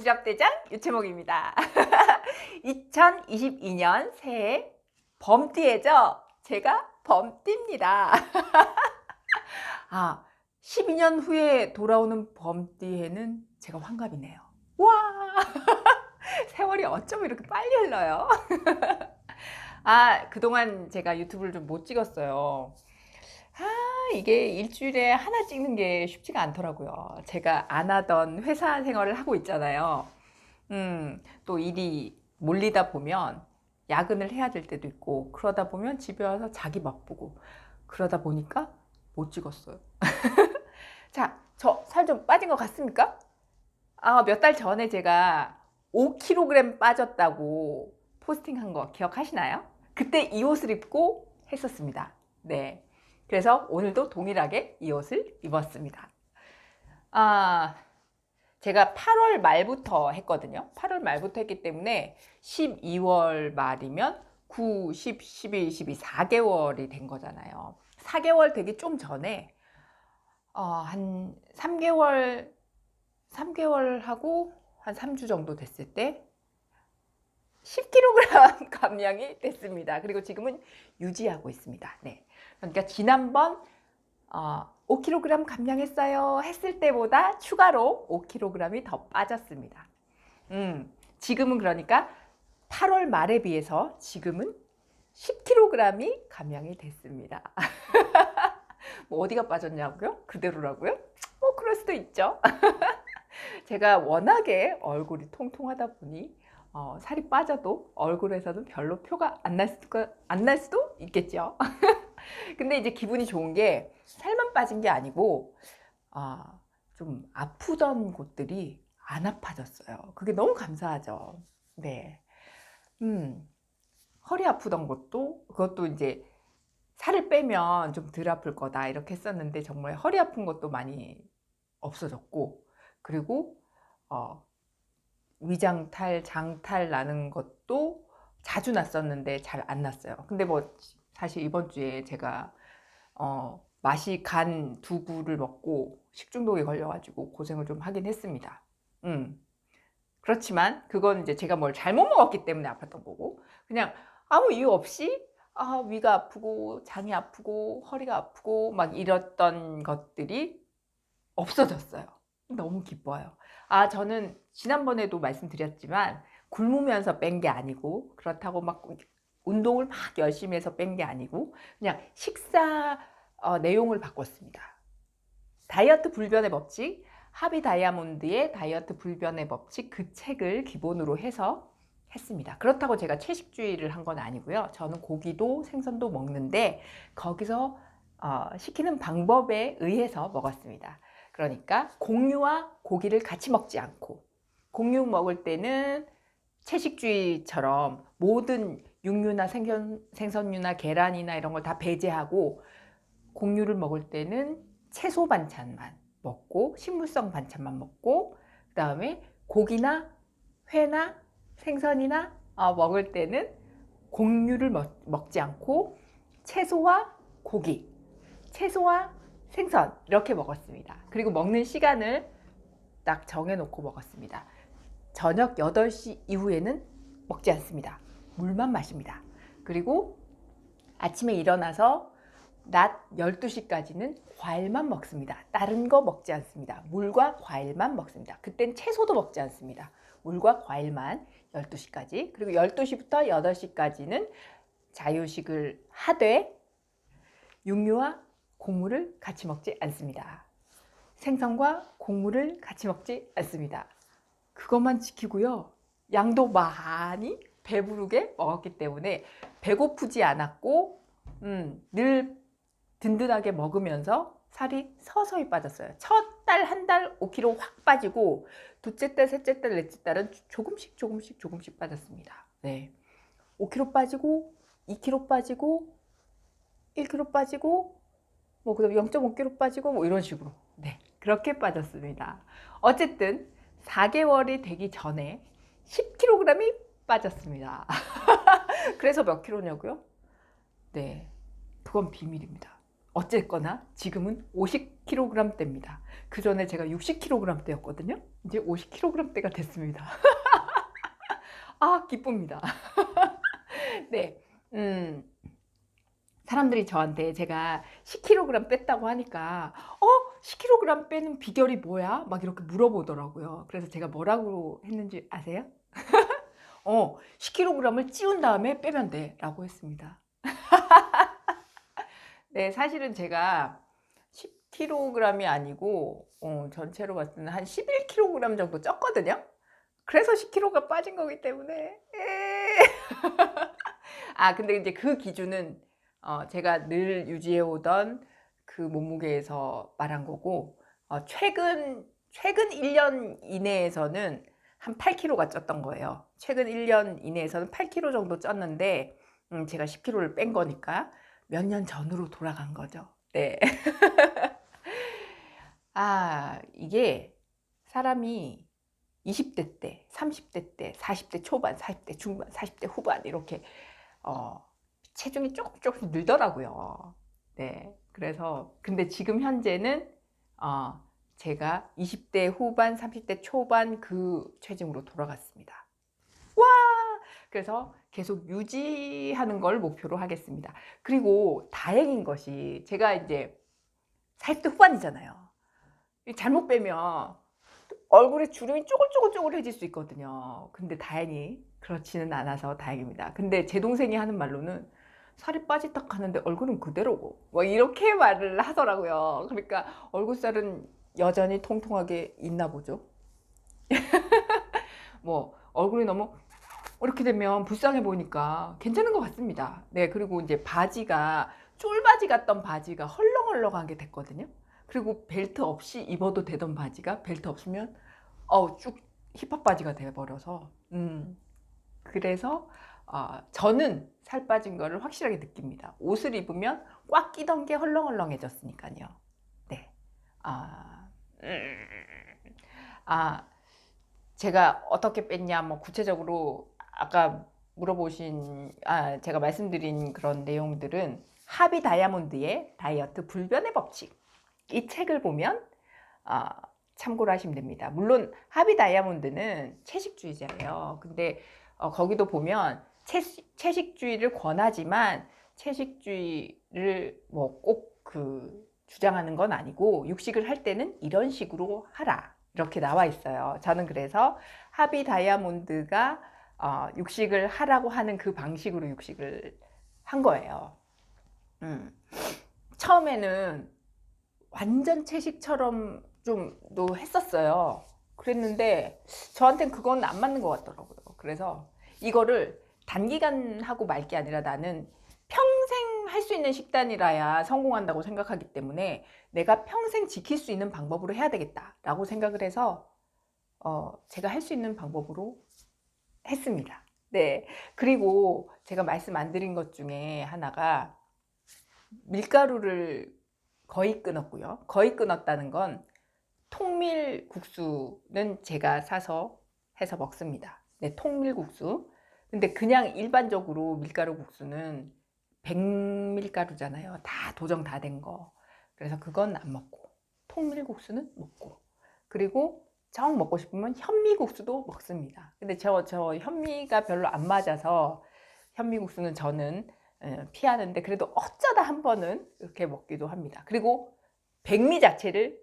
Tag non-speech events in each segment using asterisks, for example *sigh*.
고지압대장 유채목입니다. *laughs* 2022년 새해 범띠해죠? 제가 범띠입니다. *laughs* 아, 12년 후에 돌아오는 범띠해는 제가 환갑이네요. 와! *laughs* 세월이 어쩜 이렇게 빨리 흘러요? 아, 그동안 제가 유튜브를 좀 못 찍었어요. 아, 이게 일주일에 하나 찍는 게 쉽지가 않더라고요. 제가 안 하던 회사 생활을 하고 있잖아요. 음, 또 일이 몰리다 보면 야근을 해야 될 때도 있고, 그러다 보면 집에 와서 자기 바쁘고, 그러다 보니까 못 찍었어요. *laughs* 자, 저 살 좀 빠진 것 같습니까? 아, 몇 달 전에 제가 5kg 빠졌다고 포스팅한 거 기억하시나요? 그때 이 옷을 입고 했었습니다. 네. 그래서 오늘도 동일하게 이 옷을 입었습니다. 아, 제가 8월 말부터 했거든요. 8월 말부터 했기 때문에 12월 말이면 9, 10, 11, 12, 4개월이 된 거잖아요. 4개월 되기 좀 전에 어, 한 3개월, 3개월 하고 한 3주 정도 됐을 때 10kg *laughs* 감량이 됐습니다. 그리고 지금은 유지하고 있습니다. 네. 그러니까 지난번 어, 5kg 감량했어요 했을 때보다 추가로 5kg이 더 빠졌습니다. 음, 지금은 그러니까 8월 말에 비해서 지금은 10kg이 감량이 됐습니다. *laughs* 뭐 어디가 빠졌냐고요? 그대로라고요? 뭐 그럴 수도 있죠. *laughs* 제가 워낙에 얼굴이 통통하다 보니 어, 살이 빠져도 얼굴에서는 별로 표가 안 날 수가 안날 수도 있겠죠. *laughs* 근데 이제 기분이 좋은 게 살만 빠진 게 아니고 아, 좀 아프던 곳들이 안 아파졌어요. 그게 너무 감사하죠. 네. 음. 허리 아프던 것도 그것도 이제 살을 빼면 좀 덜 아플 거다 이렇게 했었는데 정말 허리 아픈 것도 많이 없어졌고 그리고 어, 위장탈, 장탈 나는 것도 자주 났었는데 잘 안 났어요. 근데 뭐 사실 이번 주에 제가 어, 맛이 간 두부를 먹고 식중독에 걸려가지고 고생을 좀 하긴 했습니다. 음. 그렇지만 그건 이제 제가 뭘 잘못 먹었기 때문에 아팠던 거고 그냥 아무 이유 없이 아, 위가 아프고 장이 아프고 허리가 아프고 막 이랬던 것들이 없어졌어요. 너무 기뻐요. 아, 저는 지난번에도 말씀드렸지만 굶으면서 뺀 게 아니고 그렇다고 막 운동을 막 열심히 해서 뺀 게 아니고 그냥 식사 어, 내용을 바꿨습니다. 다이어트 불변의 법칙, 하비 다이아몬드의 다이어트 불변의 법칙 그 책을 기본으로 해서 했습니다. 그렇다고 제가 채식주의를 한 건 아니고요. 저는 고기도 생선도 먹는데 거기서 어, 시키는 방법에 의해서 먹었습니다. 그러니까 공유와 고기를 같이 먹지 않고 공유 먹을 때는 채식주의처럼 모든 육류나 생선, 생선류나 계란이나 이런 걸 다 배제하고 공유를 먹을 때는 채소 반찬만 먹고 식물성 반찬만 먹고 그 다음에 고기나 회나 생선이나 어, 먹을 때는 공유를 먹, 먹지 않고 채소와 고기, 채소와 생선 이렇게 먹었습니다. 그리고 먹는 시간을 딱 정해놓고 먹었습니다. 저녁 8시 이후에는 먹지 않습니다. 물만 마십니다. 그리고 아침에 일어나서 낮 12시까지는 과일만 먹습니다. 다른 거 먹지 않습니다. 물과 과일만 먹습니다. 그땐 채소도 먹지 않습니다. 물과 과일만 12시까지. 그리고 12시부터 8시까지는 자유식을 하되 육류와 곡물을 같이 먹지 않습니다. 생선과 곡물을 같이 먹지 않습니다. 그것만 지키고요. 양도 많이 배부르게 먹었기 때문에 배고프지 않았고 음, 늘 든든하게 먹으면서 살이 서서히 빠졌어요. 첫 달, 한 달 5kg 확 빠지고 둘째 달, 셋째 달, 넷째 달은 조금씩 조금씩 조금씩 빠졌습니다. 네. 5kg 빠지고 2kg 빠지고 1kg 빠지고 뭐 그다음 0.5kg 빠지고 뭐 이런 식으로 네 그렇게 빠졌습니다. 어쨌든 4개월이 되기 전에 10kg이 빠졌습니다. *laughs* 그래서 몇 킬로냐고요? 네, 그건 비밀입니다. 어쨌거나 지금은 50kg대입니다. 그 전에 제가 60kg대였거든요. 이제 50kg대가 됐습니다. *laughs* 아, 기쁩니다. *laughs* 네. 음. 사람들이 저한테 제가 10kg 뺐다고 하니까 어? 10kg 빼는 비결이 뭐야? 막 이렇게 물어보더라고요. 그래서 제가 뭐라고 했는지 아세요? 어, 10kg을 찌운 다음에 빼면 돼. 라고 했습니다. *laughs* 네, 사실은 제가 10kg이 아니고, 어, 전체로 봤을 때는 한 11kg 정도 쪘거든요? 그래서 10kg가 빠진 거기 때문에. 에. *laughs* 아, 근데 이제 그 기준은, 어, 제가 늘 유지해오던 그 몸무게에서 말한 거고, 어, 최근, 최근 1년 이내에서는 한 8kg가 쪘던 거예요. 최근 1년 이내에서는 8kg 정도 쪘는데, 음, 제가 10kg를 뺀 거니까 몇 년 전으로 돌아간 거죠. 네. *laughs* 아, 이게 사람이 20대 때, 30대 때, 40대 초반, 40대 중반, 40대 후반 이렇게 어, 체중이 조금 조금씩 늘더라고요. 네. 그래서 근데 지금 현재는 어, 제가 20대 후반, 30대 초반 그 체중으로 돌아갔습니다. 와! 그래서 계속 유지하는 걸 목표로 하겠습니다. 그리고 다행인 것이 제가 이제 40대 후반이잖아요. 잘못 빼면 얼굴에 주름이 쪼글쪼글쪼글해질 수 있거든요. 근데 다행히 그렇지는 않아서 다행입니다. 근데 제 동생이 하는 말로는 살이 빠지딱 하는데 얼굴은 그대로고 뭐 이렇게 말을 하더라고요. 그러니까 얼굴살은 여전히 통통하게 있나 보죠. *laughs* 뭐 얼굴이 너무 이렇게 되면 불쌍해 보이니까 괜찮은 것 같습니다. 네, 그리고 이제 바지가 쫄바지 같던 바지가 헐렁헐렁하게 됐거든요. 그리고 벨트 없이 입어도 되던 바지가 벨트 없으면 어우 쭉 힙합 바지가 돼버려서 음 그래서 어, 저는 살 빠진 거를 확실하게 느낍니다. 옷을 입으면 꽉 끼던 게 헐렁헐렁해졌으니까요. 네. 아, 음, 아 제가 어떻게 뺐냐 뭐 구체적으로 아까 물어보신 아 제가 말씀드린 그런 내용들은 하비 다이아몬드의 다이어트 불변의 법칙 이 책을 보면 어, 참고를 하시면 됩니다. 물론 하비 다이아몬드는 채식주의자예요. 근데 어, 거기도 보면 채식, 채식주의를 권하지만 채식주의를 뭐 꼭 그 주장하는 건 아니고 육식을 할 때는 이런 식으로 하라 이렇게 나와 있어요. 저는 그래서 하비 다이아몬드가 어, 육식을 하라고 하는 그 방식으로 육식을 한 거예요. 음. 처음에는 완전 채식처럼 좀도 했었어요. 그랬는데 저한테는 그건 안 맞는 것 같더라고요. 그래서 이거를 단기간 하고 말 게 아니라 나는 평생 할 수 있는 식단이라야 성공한다고 생각하기 때문에 내가 평생 지킬 수 있는 방법으로 해야 되겠다라고 생각을 해서 어, 제가 할 수 있는 방법으로 했습니다. 네. 그리고 제가 말씀 안 드린 것 중에 하나가 밀가루를 거의 끊었고요. 거의 끊었다는 건 통밀 국수는 제가 사서 해서 먹습니다. 네, 통밀 국수. 근데 그냥 일반적으로 밀가루 국수는 백밀가루잖아요. 다 도정 다 된 거. 그래서 그건 안 먹고 통밀국수는 먹고 그리고 정 먹고 싶으면 현미국수도 먹습니다. 근데 저, 저 현미가 별로 안 맞아서 현미국수는 저는 어, 피하는데 그래도 어쩌다 한 번은 이렇게 먹기도 합니다. 그리고 백미 자체를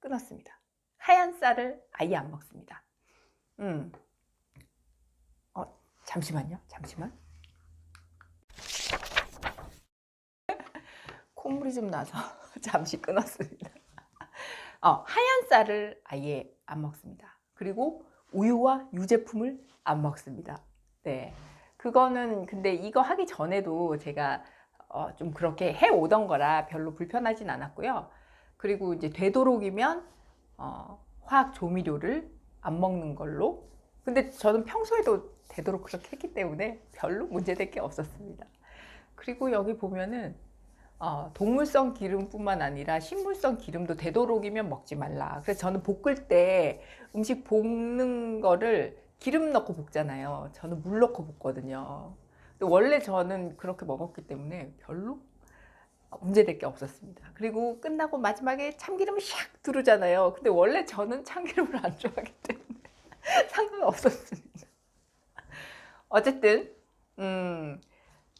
끊었습니다. 하얀 쌀을 아예 안 먹습니다. 음. 어, 잠시만요. 잠시만. 콧물이 좀 나서 *laughs* 잠시 끊었습니다. 어, 하얀 쌀을 아예 안 먹습니다. 그리고 우유와 유제품을 안 먹습니다. 네. 그거는 근데 이거 하기 전에도 제가 어, 좀 그렇게 해 오던 거라 별로 불편하진 않았고요. 그리고 이제 되도록이면 어, 화학 조미료를 안 먹는 걸로. 근데 저는 평소에도 되도록 그렇게 했기 때문에 별로 문제될 게 없었습니다. 그리고 여기 보면은 어, 동물성 기름뿐만 아니라 식물성 기름도 되도록이면 먹지 말라. 그래서 저는 볶을 때 음식 볶는 거를 기름 넣고 볶잖아요. 저는 물 넣고 볶거든요. 원래 저는 그렇게 먹었기 때문에 별로 문제될 게 없었습니다. 그리고 끝나고 마지막에 참기름을 샥 두르잖아요. 근데 원래 저는 참기름을 안 좋아하기 때문에 *laughs* 상관없었습니다. 어쨌든 음,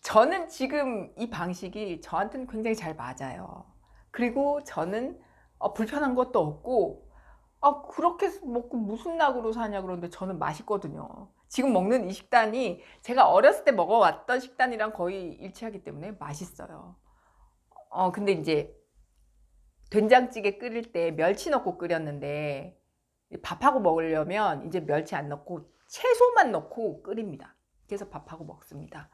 저는 지금 이 방식이 저한테는 굉장히 잘 맞아요. 그리고 저는 어, 불편한 것도 없고 아 그렇게 먹고 무슨 낙으로 사냐 그러는데 저는 맛있거든요. 지금 먹는 이 식단이 제가 어렸을 때 먹어왔던 식단이랑 거의 일치하기 때문에 맛있어요. 어 근데 이제 된장찌개 끓일 때 멸치 넣고 끓였는데 밥하고 먹으려면 이제 멸치 안 넣고 채소만 넣고 끓입니다. 그래서 밥하고 먹습니다.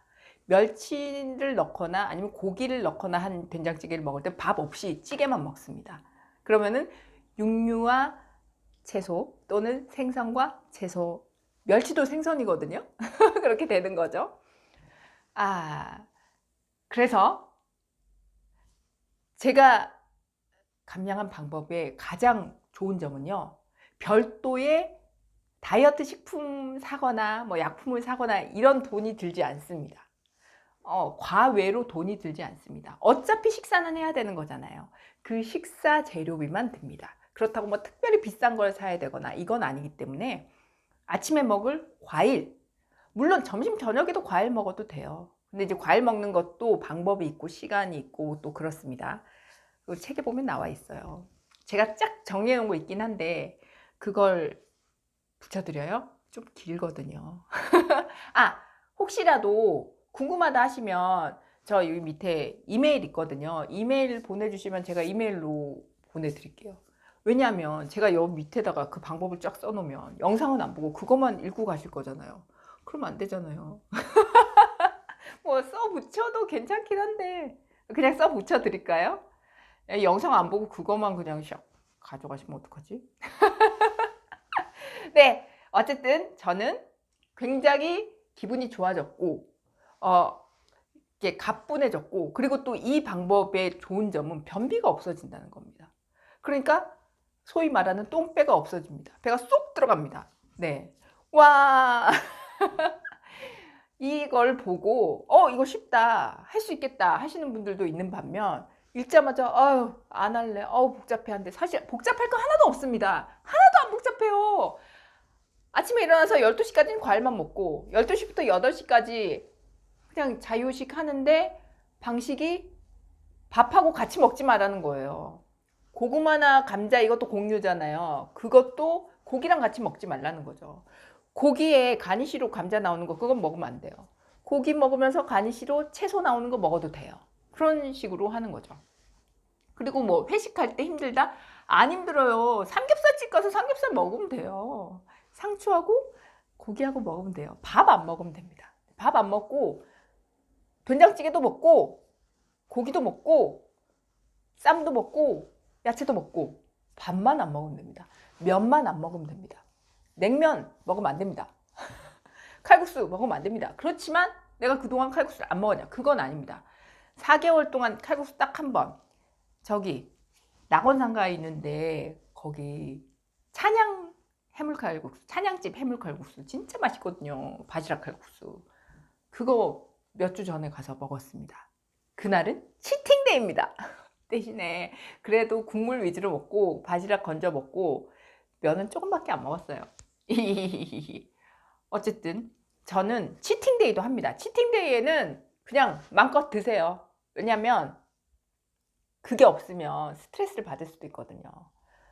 멸치를 넣거나 아니면 고기를 넣거나 한 된장찌개를 먹을 때 밥 없이 찌개만 먹습니다. 그러면은 육류와 채소 또는 생선과 채소 멸치도 생선이거든요. *laughs* 그렇게 되는 거죠. 아, 그래서 제가 감량한 방법의 가장 좋은 점은요. 별도의 다이어트 식품 사거나 뭐 약품을 사거나 이런 돈이 들지 않습니다. 어, 과외로 돈이 들지 않습니다. 어차피 식사는 해야 되는 거잖아요. 그 식사 재료비만 듭니다. 그렇다고 뭐 특별히 비싼 걸 사야 되거나 이건 아니기 때문에 아침에 먹을 과일, 물론 점심 저녁에도 과일 먹어도 돼요. 근데 이제 과일 먹는 것도 방법이 있고 시간이 있고 또 그렇습니다. 그 책에 보면 나와 있어요. 제가 쫙 정리해 놓은 거 있긴 한데 그걸 붙여드려요? 좀 길거든요. *laughs* 아, 혹시라도 궁금하다 하시면 저 여기 밑에 이메일 있거든요. 이메일 보내주시면 제가 이메일로 보내드릴게요. 왜냐하면 제가 여기 밑에다가 그 방법을 쫙 써놓으면 영상은 안 보고 그것만 읽고 가실 거잖아요. 그러면 안 되잖아요. *laughs* 뭐 써 붙여도 괜찮긴 한데 그냥 써 붙여 드릴까요? 영상 안 보고 그것만 그냥 샥 가져가시면 어떡하지? *laughs* 네, 어쨌든 저는 굉장히 기분이 좋아졌고, 어, 이게 가뿐해졌고, 그리고 또 이 방법의 좋은 점은 변비가 없어진다는 겁니다. 그러니까 소위 말하는 똥배가 없어집니다. 배가 쏙 들어갑니다. 네. 와. *laughs* 이걸 보고, 어, 이거 쉽다. 할 수 있겠다. 하시는 분들도 있는 반면, 읽자마자, 아유, 안 할래. 어우, 복잡해. 한데, 사실 복잡할 거 하나도 없습니다. 하나도 안 복잡해요. 아침에 일어나서 12시까지는 과일만 먹고 12시부터 8시까지 그냥 자유식 하는데 방식이 밥하고 같이 먹지 말라는 거예요. 고구마나 감자 이것도 공유잖아요. 그것도 고기랑 같이 먹지 말라는 거죠. 고기에 가니시로 감자 나오는 거 그건 먹으면 안 돼요. 고기 먹으면서 가니시로 채소 나오는 거 먹어도 돼요. 그런 식으로 하는 거죠. 그리고 뭐 회식할 때 힘들다? 안 힘들어요. 삼겹살집 가서 삼겹살 먹으면 돼요. 상추하고 고기하고 먹으면 돼요. 밥 안 먹으면 됩니다. 밥 안 먹고 된장찌개도 먹고 고기도 먹고 쌈도 먹고 야채도 먹고 밥만 안 먹으면 됩니다. 면만 안 먹으면 됩니다. 냉면 먹으면 안 됩니다. *laughs* 칼국수 먹으면 안 됩니다. 그렇지만 내가 그동안 칼국수를 안 먹었냐? 그건 아닙니다. 4개월 동안 칼국수 딱 한 번. 저기 낙원상가에 있는데 거기 찬양 해물칼국수, 찬양집 해물칼국수 진짜 맛있거든요. 바지락 칼국수. 그거 몇 주 전에 가서 먹었습니다. 그날은 치팅데이입니다. *laughs* 대신에 그래도 국물 위주로 먹고 바지락 건져 먹고 면은 조금밖에 안 먹었어요. *laughs* 어쨌든 저는 치팅데이도 합니다. 치팅데이에는 그냥 마음껏 드세요. 왜냐면 그게 없으면 스트레스를 받을 수도 있거든요.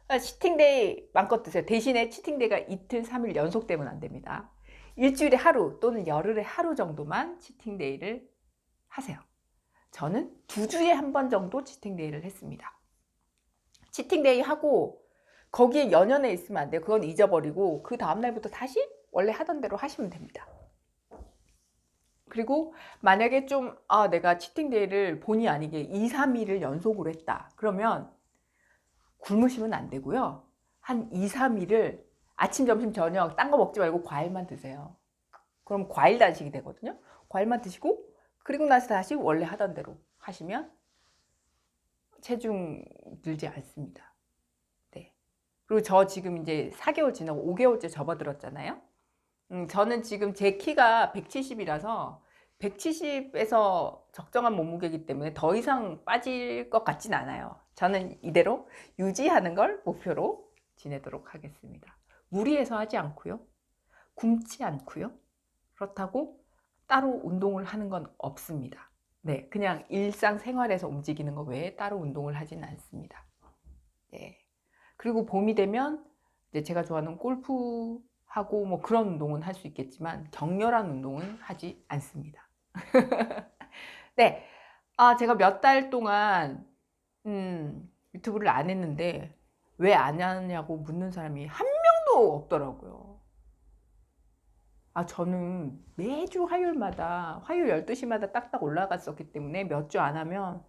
그러니까 치팅데이 마음껏 드세요. 대신에 치팅데이가 이틀, 3일 연속 되면 안 됩니다. 일주일에 하루 또는 열흘에 하루 정도만 치팅데이를 하세요. 저는 두 주에 한 번 정도 치팅데이를 했습니다. 치팅데이 하고 거기에 연연해 있으면 안 돼요. 그건 잊어버리고 그 다음날부터 다시 원래 하던 대로 하시면 됩니다. 그리고 만약에 좀, 아, 내가 치팅데이를 본의 아니게 2, 3일을 연속으로 했다. 그러면 굶으시면 안 되고요. 한 2, 3일을 아침, 점심, 저녁 딴 거 먹지 말고 과일만 드세요. 그럼 과일 단식이 되거든요. 과일만 드시고 그리고 나서 다시 원래 하던 대로 하시면 체중 늘지 않습니다. 네. 그리고 저 지금 이제 4개월 지나고 5개월째 접어들었잖아요. 음, 저는 지금 제 키가 170이라서 170에서 적정한 몸무게이기 때문에 더 이상 빠질 것 같진 않아요. 저는 이대로 유지하는 걸 목표로 지내도록 하겠습니다. 무리해서 하지 않고요. 굶지 않고요. 그렇다고 따로 운동을 하는 건 없습니다. 네, 그냥 일상생활에서 움직이는 것 외에 따로 운동을 하진 않습니다. 네. 그리고 봄이 되면 이제 제가 좋아하는 골프하고 뭐 그런 운동은 할 수 있겠지만 격렬한 운동은 하지 않습니다. *laughs* 네. 아, 제가 몇 달 동안 음, 유튜브를 안 했는데 왜 안 하냐고 묻는 사람이 한 없더라고요. 아, 저는 매주 화요일마다, 화요일 12시마다 딱딱 올라갔었기 때문에 몇 주 안 하면,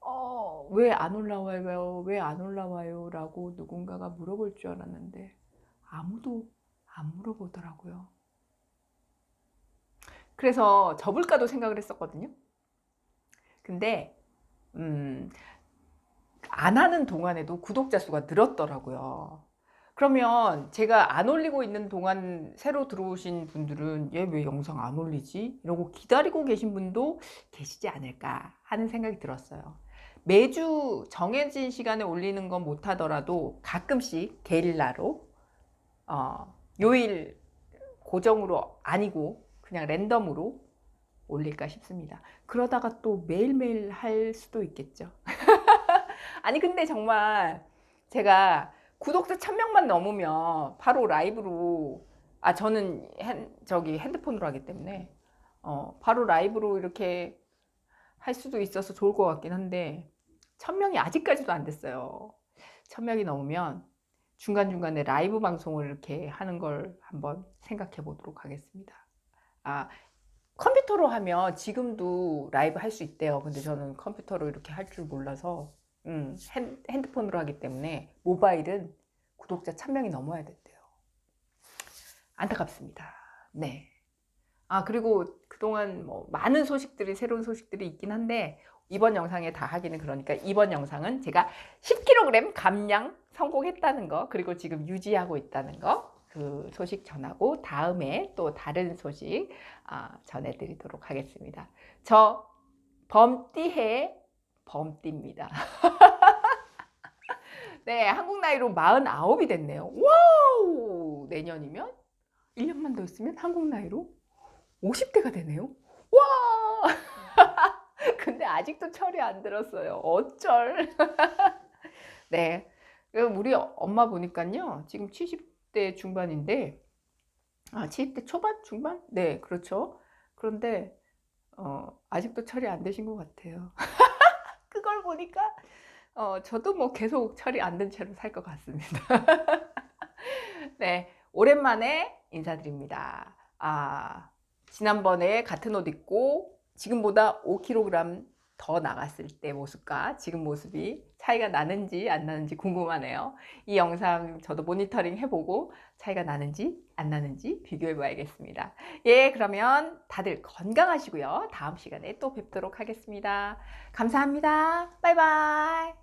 어, 왜 안 올라와요? 왜 안 올라와요? 라고 누군가가 물어볼 줄 알았는데, 아무도 안 물어보더라고요. 그래서 접을까도 생각을 했었거든요. 근데, 음, 안 하는 동안에도 구독자 수가 늘었더라고요. 그러면 제가 안 올리고 있는 동안 새로 들어오신 분들은 얘 왜 영상 안 올리지? 이러고 기다리고 계신 분도 계시지 않을까 하는 생각이 들었어요. 매주 정해진 시간에 올리는 건 못하더라도 가끔씩 게릴라로 어, 요일 고정으로 아니고 그냥 랜덤으로 올릴까 싶습니다. 그러다가 또 매일매일 할 수도 있겠죠. *laughs* 아니 근데 정말 제가 구독자 1000명만 넘으면 바로 라이브로 아 저는 핸, 저기 핸드폰으로 하기 때문에 어, 바로 라이브로 이렇게 할 수도 있어서 좋을 것 같긴 한데 1000명이 아직까지도 안 됐어요. 1000명이 넘으면 중간중간에 라이브 방송을 이렇게 하는 걸 한번 생각해 보도록 하겠습니다. 아, 컴퓨터로 하면 지금도 라이브 할 수 있대요. 근데 저는 컴퓨터로 이렇게 할 줄 몰라서 음, 핸, 핸드폰으로 하기 때문에 모바일은 구독자 1000명이 넘어야 된대요. 안타깝습니다. 네. 아, 그리고 그동안 뭐 많은 소식들이, 새로운 소식들이 있긴 한데, 이번 영상에 다 하기는 그러니까 이번 영상은 제가 10kg 감량 성공했다는 거, 그리고 지금 유지하고 있다는 거, 그 소식 전하고 다음에 또 다른 소식 아, 전해드리도록 하겠습니다. 저 범띠해 범띠입니다. *laughs* 네, 한국 나이로 49이 됐네요. 와우! 내년이면 1년만 더 있으면 한국 나이로 50대가 되네요. 와! *laughs* 근데 아직도 철이 안 들었어요. 어쩔? *laughs* 네. 우리 엄마 보니까요. 지금 70대 중반인데, 아, 70대 초반? 중반? 네, 그렇죠. 그런데, 어, 아직도 철이 안 되신 것 같아요. 그걸 보니까 어, 저도 뭐 계속 철이 안든 채로 살 것 같습니다. *laughs* 네, 오랜만에 인사드립니다. 아, 지난번에 같은 옷 입고 지금보다 5kg 더 나갔을 때 모습과 지금 모습이 차이가 나는지 안 나는지 궁금하네요. 이 영상 저도 모니터링 해보고 차이가 나는지 안 나는지 비교해 봐야겠습니다. 예, 그러면 다들 건강하시고요. 다음 시간에 또 뵙도록 하겠습니다. 감사합니다. 바이바이.